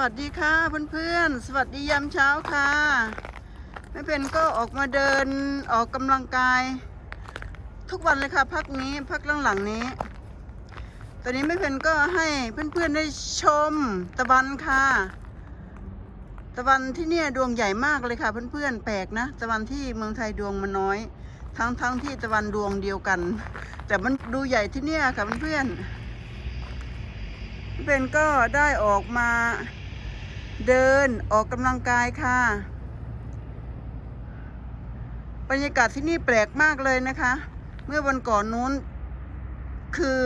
วัสดีค่ะเพื่อนๆ สวัสดียามเช้าค่ะแม่เพนก็ออกมาเดินออกกำลังกาย ทุกวันเลยค่ะพักนี้พักหลังๆนี้ ตอนนี้แม่เพนก็ให้เพื่อนๆได้ชมตะวันค่ะ ตะวันที่เนี่ยดวงใหญ่มากเลยค่ะเพื่อนๆแปลกนะตะวันที่เมืองไทยดวงมันน้อย ทั้งๆที่ตะวันดวงเดียวกัน แต่มันดูใหญ่ที่เนี่ยค่ะเพื่อนๆพี่เป็นก็ได้ออกมา เดินออกกำลังกายค่ะ บรรยากาศที่นี่แปลกมากเลยนะคะ เมื่อวันก่อนนู้น คือ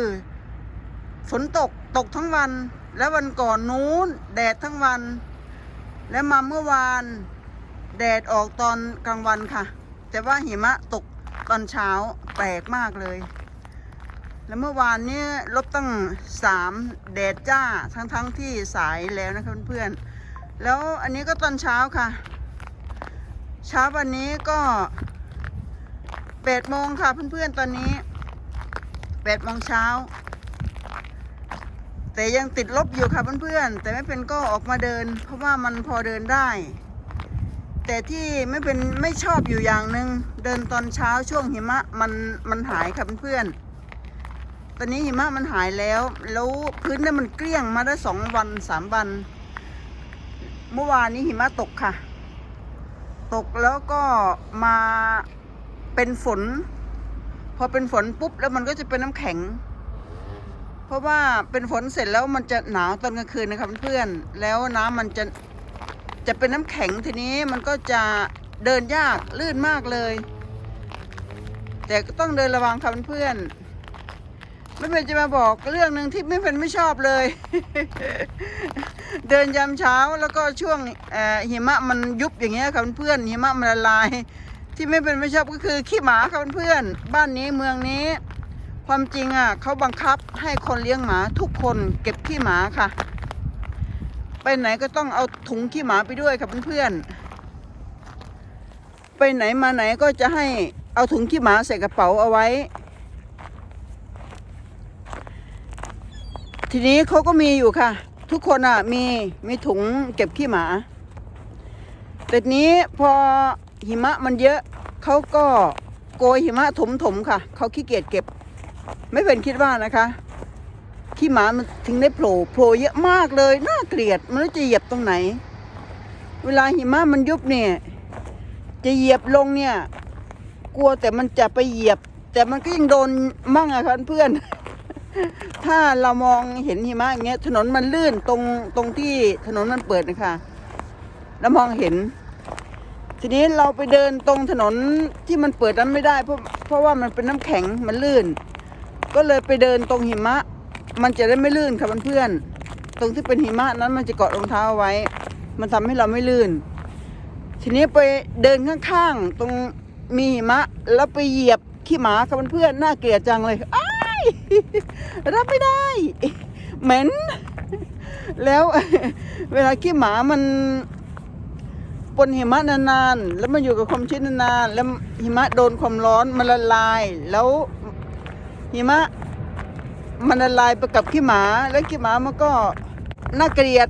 ฝนตกตกทั้งวัน แล้ววันก่อนนู้น แดดทั้งวัน แล้วมาเมื่อวาน แดดออกตอนกลางวันค่ะ แต่ว่าหิมะตกตอนเช้าแปลกมากเลย แล้วเมื่อวานนี้ลบตั้งสามแดดจ้าทั้งทั้งที่สายแล้วนะคะเพื่อนๆ แล้วอันนี้ก็ตอนเช้าค่ะ เช้าวันนี้ก็แปดโมงค่ะเพื่อนๆตอนนี้แปดโมงเช้า แต่ยังติดลบอยู่ค่ะเพื่อนๆแต่ไม่เป็นก็ออกมาเดิน เพราะว่ามันพอเดินได้ แต่ที่ไม่เป็นไม่ชอบอยู่อย่างหนึ่งเดินตอนเช้าช่วงหิมะมันมันหายค่ะเพื่อนๆตอนนี้หิมะมันหายแล้ว แล้วพื้นนี่ยมันเกลี้ยงมาได้สองวันสามวัน เมื่อวานนี้หิมะตกค่ะ ตกแล้วก็มาเป็นฝน พอเป็นฝนปุ๊บแล้วมันก็จะเป็นน้ำแข็ง เพราะว่าเป็นฝนเสร็จแล้วมันจะหนาวตอนกลางคืนนะคะเพื่อนๆแล้วน้ำมันจะจะเป็นน้ำแข็งทีนี้มันก็จะเดินยากลื่นมากเลย แต่ก็ต้องเดินระวังค่ะเพื่อนๆ ไม่เป็นจะมาบอกเรื่องหนึ่งที่ไม่เป็นไม่ชอบเลย เดินยามเช้าแล้วก็ช่วงหิมะมันยุบอย่างเงี้ยค่ะเพื่อนหิมะมันละลาย ที่ไม่เป็นไม่ชอบก็คือขี้หมาค่ะเพื่อนบ้านนี้เมืองนี้ ความจริงอะเขาบังคับให้คนเลี้ยงหมาทุกคนเก็บขี้หมาค่ะ ไปไหนก็ต้องเอาถุงขี้หมาไปด้วยค่ะเพื่อนไปไหนมาไหนก็จะให้เอาถุงขี้หมาใส่กระเป๋าเอาไว้ ทีนี้เขาก็มีอยู่ค่ะ ทุกคนอะมีมีถุงเก็บขี้หมา แต่นี้พอหิมะมันเยอะเขาก็โกยหิมะถมถมๆค่ะเขาขี้เกียจเก็บ ไม่เป็นคิดว่านะคะขี้หมามันถึงได้โผล่โผล่เยอะมากเลยน่าเกลียดมันจะเหยียบตรงไหน เวลาหิมะมันยุบเนี่ย จะเหยียบลงเนี่ย กลัวแต่มันจะไปเหยียบ แต่มันก็ยังโดนมั่งอะค่ะเพื่อน ถ้าเรามองเห็นหิมะอย่างเงี้ยถนนมันลื่นตรงตรงที่ถนนมันเปิดนะคะแล้วมองเห็น ทีนี้เราไปเดินตรงถนนที่มันเปิดนั้นไม่ได้ เพราะเพราะว่ามันเป็นน้ำแข็งมันลื่น ก็เลยไปเดินตรงหิมะ มันจะได้ไม่ลื่นค่ะเพื่อนๆตรงที่เป็นหิมะนั้นมันจะเกาะรองเท้าเอาไว้ มันทำให้เราไม่ลื่น ทีนี้ไปเดินข้างๆตรงมีหิมะ แล้วไปเหยียบขี้หมาค่ะเพื่อนๆน่าเกลียดจังเลยอ้าย รับไม่ได้ เหม็น แล้วเวลาขี้หมามันปนหิมะนานๆ แล้วมันอยู่กับความชื้นนานๆ แล้วหิมะโดนความร้อนมันละลาย แล้วหิมะมันละลายไปกับขี้หมา แล้วขี้หมามันก็น่าเกลียด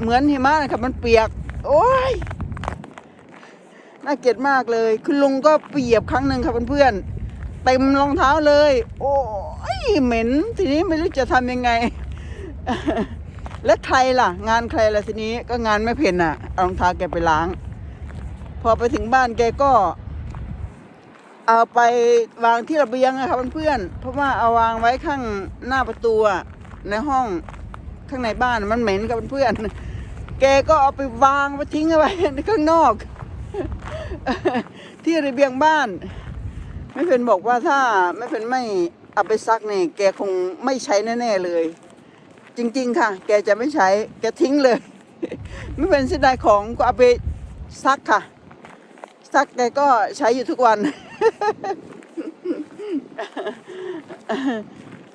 เหมือนหิมะนะครับมันเปียก โอ้ยน่าเกลียดมากเลย คุณลุงก็ไปเหยียบครั้งหนึ่งครับเพื่อนๆ เต็มรองเท้าเลย โอ้ยเหม็น ทีนี้ไม่รู้จะทำยังไง แล้วใครล่ะ งานใครล่ะทีนี้ก็งานไม่เพนอะเอารองเท้าแกไปล้าง พอไปถึงบ้านแกก็ เอาไปวางที่ระเบียงอะครับเพื่อนเพราะว่าเอาวางไว้ข้างหน้าประตูในห้องข้างในบ้านมันเหม็นกับเพื่อนแกก็เอาไปวางไปทิ้งเอาไว้ข้างนอก ที่ระเบียงบ้าน ม่เป็นบอกว่าถ้าไม่เป็นไม่เอาไปซักเนี่ยแกคงไม่ใช้แน่ๆเลย จริง ๆ ค่ะ แกจะไม่ใช้แกทิ้งเลย ไม่เป็นเสียดายของก็เอาไปซักค่ะ ซักแกก็ใช้อยู่ทุกวัน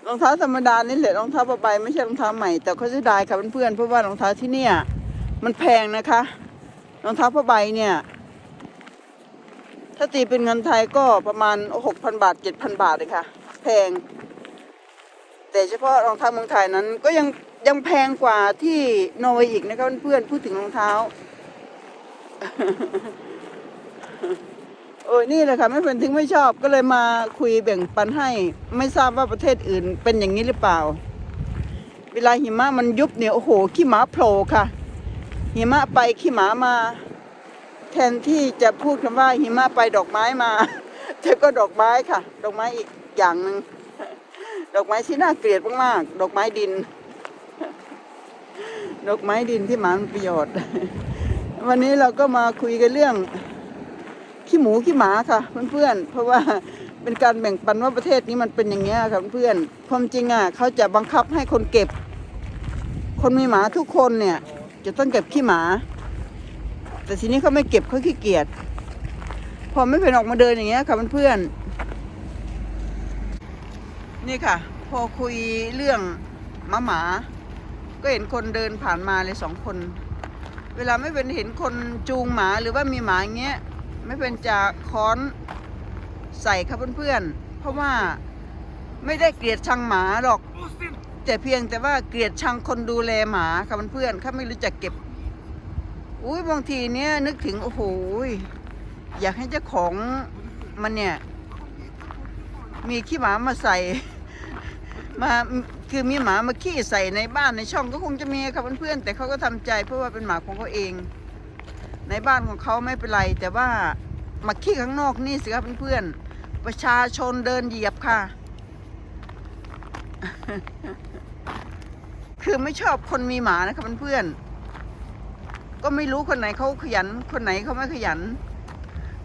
รองเท้าธรรมดานี่แหละรองเท้าผ้าใบไม่ใช่รองเท้าใหม่แต่เขาเสียดายค่ะเพื่อนๆเพราะว่ารองเท้าที่เนี่ย มันแพงนะคะรองเท้าผ้าใบเนี่ย ถ้าตีเป็นเงินไทยก็ประมาณหกพันบาทเจ็ดพันบาทเลยค่ะ แพง แต่เฉพาะรองเท้าเมืองไทยนั้นก็ยังยังแพงกว่าที่นอร์เวย์อีกนะครับเพื่อนพูดถึงรองเท้า โอ้ยนี่แหละค่ะไม่เป็นถึงไม่ชอบก็เลยมาคุยแบ่งปันให้ ไม่ทราบว่าประเทศอื่นเป็นอย่างนี้หรือเปล่า เวลาหิมะมันยุบเนี่ยโอ้โหขี้หมาโผล่ค่ะหิมะไปขี้หมามา นที่จะพูดคำว่าหิมะไปดอกไม้มาแต่ก็ดอกไม้ค่ะ ดอกไม้อีกอย่างหนึ่งดอกไม้ที่น่าเกลียดมากๆดอกไม้ดิน ดอกไม้ดินที่หมามีประโยชน์ วันนี้เราก็มาคุยกันเรื่องขี้หมูขี้หมาค่ะเพื่อนๆเพราะว่าเป็นการแบ่งปันว่าประเทศนี้มันเป็นอย่างเงี้ยค่ะเพื่อนความจริงอะเขาจะบังคับให้คนเก็บ คนมีหมาทุกคนเนี่ย จะต้องเก็บขี้หมา แต่ทีนี้เขาไม่เก็บเขาขี้เกียจพอไม่เป็นออกมาเดินอย่างเงี้ยค่ะเพื่อนๆนี่ค่ะ พอคุยเรื่องหมาหมาก็เห็นคนเดินผ่านมาเลยสองคน เวลาไม่เป็นเห็นคนจูงหมาหรือว่ามีหมาอย่างเงี้ยไม่เป็นจะค้อนใส่ครับเพื่อนๆเพราะว่าไม่ได้เกลียดชังหมาหรอก แต่เพียงแต่ว่าเกลียดชังคนดูแลหมาครับเพื่อนๆเขาไม่รู้จักเก็บ อุ้ยบางทีเนี้ยนึกถึงโอ้โหอยากให้เจ้าของมันเนี่ย มีขี้หมามาใส่ มาคือมีหมามาขี้ใส่ในบ้านในช่องก็คงจะมีครับเพื่อนๆแต่เขาก็ทำใจเพราะว่าเป็นหมาของเขาเอง ในบ้านของเขาไม่เป็นไร แต่ว่ามาขี้ข้างนอกนี่สิครับเพื่อนๆประชาชนเดินเหยียบค่ะ คือไม่ชอบคนมีหมานะครับเพื่อนๆ ก็ไม่รู้คนไหนเขาขยัน คนไหนเขาไม่ขยัน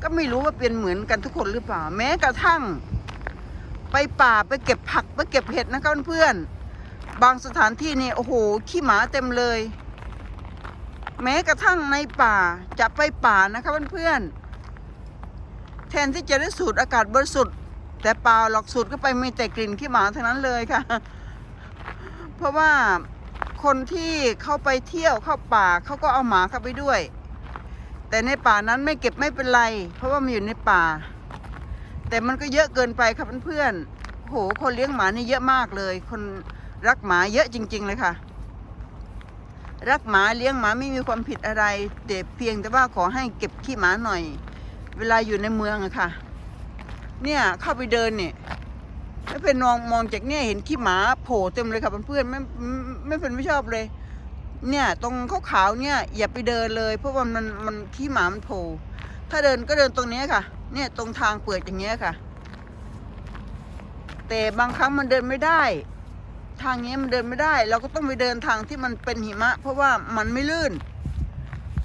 ก็ไม่รู้ว่าเป็นเหมือนกันทุกคนหรือเปล่า แม้กระทั่ง ไปป่าไปเก็บผักไปเก็บเห็ดนะครับเพื่อนบางสถานที่นี่โอ้โหขี้หมาเต็มเลย แม้กระทั่งในป่าจะไปป่านะครับเพื่อนๆแทนที่จะได้สูดอากาศบริสุทธิ์แต่เปล่าหลอกสูดก็ไปมีแต่กลิ่นขี้หมาเท่านั้นเลยค่ะ เพราะว่า คนที่เข้าไปเที่ยวเข้าป่าเขาก็เอาหมาเข้าไปด้วย แต่ในป่านั้นไม่เก็บไม่เป็นไร เพราะว่ามันอยู่ในป่า แต่มันก็เยอะเกินไปครับเพื่อนๆโหคนเลี้ยงหมานี่เยอะมากเลย คนรักหมาเยอะจริง ๆ เลยค่ะ รักหมาเลี้ยงหมาไม่มีความผิดอะไรแต่เพียงแต่ว่าขอให้เก็บขี้หมาหน่อย เวลาอยู่ในเมืองอะค่ะ เนี่ยเข้าไปเดินเนี่ย ไม่เป็นมองมองจากเนี่ยเห็นขี้หมาโผล่เต็มเลยค่ะเพื่อนๆไม่ไม่เป็นไม่ชอบเลย เนี่ยตรงขาวๆเนี่ยอย่าไปเดินเลย เพราะว่ามันมันขี้หมามันโผล่ถ้าเดินก็เดินตรงนี้ค่ะ เนี่ยตรงทางเปิดอย่างเงี้ยค่ะ แต่บางครั้งมันเดินไม่ได้ ทางนี้มันเดินไม่ได้ เราก็ต้องไปเดินทางที่มันเป็นหิมะ เพราะว่ามันไม่ลื่น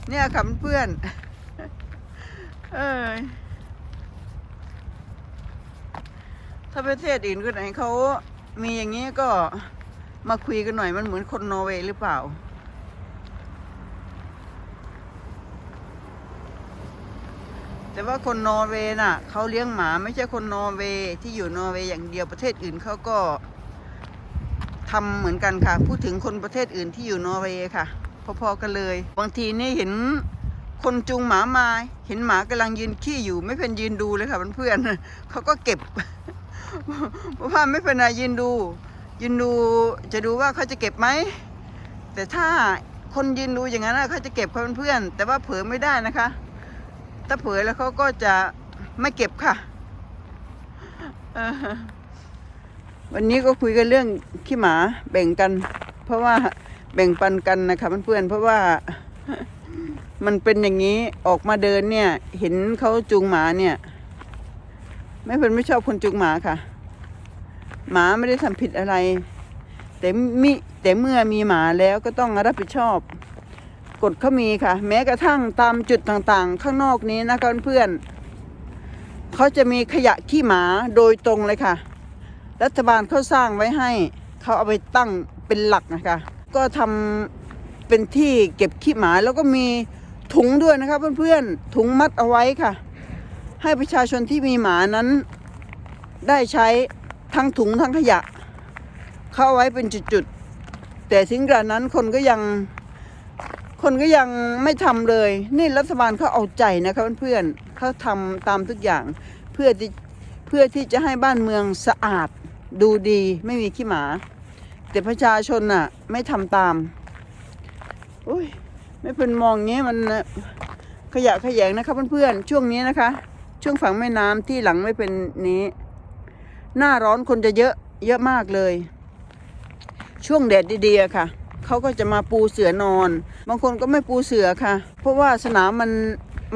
เนี่ยค่ะเพื่อนๆเอย ถ้าประเทศอื่นคนไหนเขามีอย่างนี้ก็มาคุยกันหน่อยมันเหมือนคนนอร์เวย์หรือเปล่า แต่ว่าคนนอร์เวย์น่ะเขาเลี้ยงหมาไม่ใช่คนนอร์เวย์ที่อยู่นอร์เวย์อย่างเดียวประเทศอื่นเขาก็ทำเหมือนกันค่ะ พูดถึงคนประเทศอื่นที่อยู่นอร์เวย์ค่ะ พอๆกันเลย บางทีนี่เห็นคนจูงหมามา เห็นหมากำลังยืนขี้อยู่ ไม่เป็นยืนดูเลยค่ะเพื่อนๆเขาก็เก็บ ว่าไม่เป็นไรยืนดู ยืนดูจะดูว่าเขาจะเก็บไหม แต่ถ้าคนยืนดูอย่างนั้นเขาจะเก็บค่ะเพื่อน แต่ว่าเผลอไม่ได้นะคะ ถ้าเผยแล้วเขาก็จะไม่เก็บค่ะวันนี้ก็คุยกันเรื่องขี้หมาแบ่งกัน เพราะว่าแบ่งปันกันนะคะเพื่อนๆเพราะว่ามันเป็นอย่างนี้ออกมาเดินเนี่ย เห็นเขาจูงหมาเนี่ย ไม่เป็นไม่ชอบคนจูงหมาค่ะ หมาไม่ได้ทำผิดอะไร แต่มิแต่เมื่อมีหมาแล้วก็ต้องรับผิดชอบกฎเขามีค่ะ แม้กระทั่งตามจุดต่างๆ ข้างนอกนี้นะคะเพื่อนๆเขาจะมีขยะขี้หมาโดยตรงเลยค่ะ รัฐบาลเขาสร้างไว้ให้เขาเอาไปตั้งเป็นหลักนะคะ ก็ทำเป็นที่เก็บขี้หมาแล้วก็มีถุงด้วยนะคะเพื่อนๆถุงมัดเอาไว้ค่ะ ให้ประชาชนที่มีหมานั้น ได้ใช้ทั้งถุงทั้งขยะ เข้าไว้เป็นจุดๆ แต่ถึงกระนั้นคนก็ยัง คนก็ยังไม่ทำเลย นี่รัฐบาลเขาเอาใจนะคะเพื่อนๆเขาทำตามทุกอย่างเพื่อที่เพื่อที่จะให้บ้านเมืองสะอาดดูดีไม่มีขี้หมา แต่ประชาชนน่ะ ไม่ทำตามอุ้ยไม่เป็นมองอย่างงี้มันขยะขยงนะคะเพื่อนๆช่วงนี้นะคะ ช่วงฝั่งแม่น้ำที่หลังไม่เป็นนี้ หน้าร้อนคนจะเยอะเยอะมากเลย ช่วงแดดดีๆค่ะเขาก็จะมาปูเสือนอน บางคนก็ไม่ปูเสือค่ะ เพราะว่าสนามมัน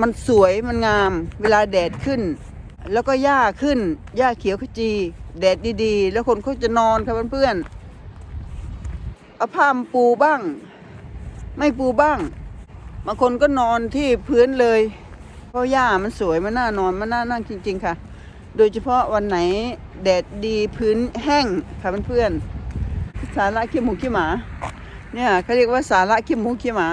มันสวยมันงาม เวลาแดดขึ้น แล้วก็หญ้าขึ้นหญ้าเขียวขจี แดดดีๆ แล้วคนเขาจะนอนค่ะเพื่อนๆเอาผ้าปูบ้าง ไม่ปูบ้าง บางคนก็นอนที่พื้นเลย เพราะหญ้ามันสวยมันน่านอนมันน่านั่งจริง ๆ ค่ะ โดยเฉพาะวันไหนแดดดีพื้นแห้งค่ะเพื่อนๆสาระขี้หมูขี้หมา เนี่ยเขาเรียกว่าสาระขี้หมูขี้หมา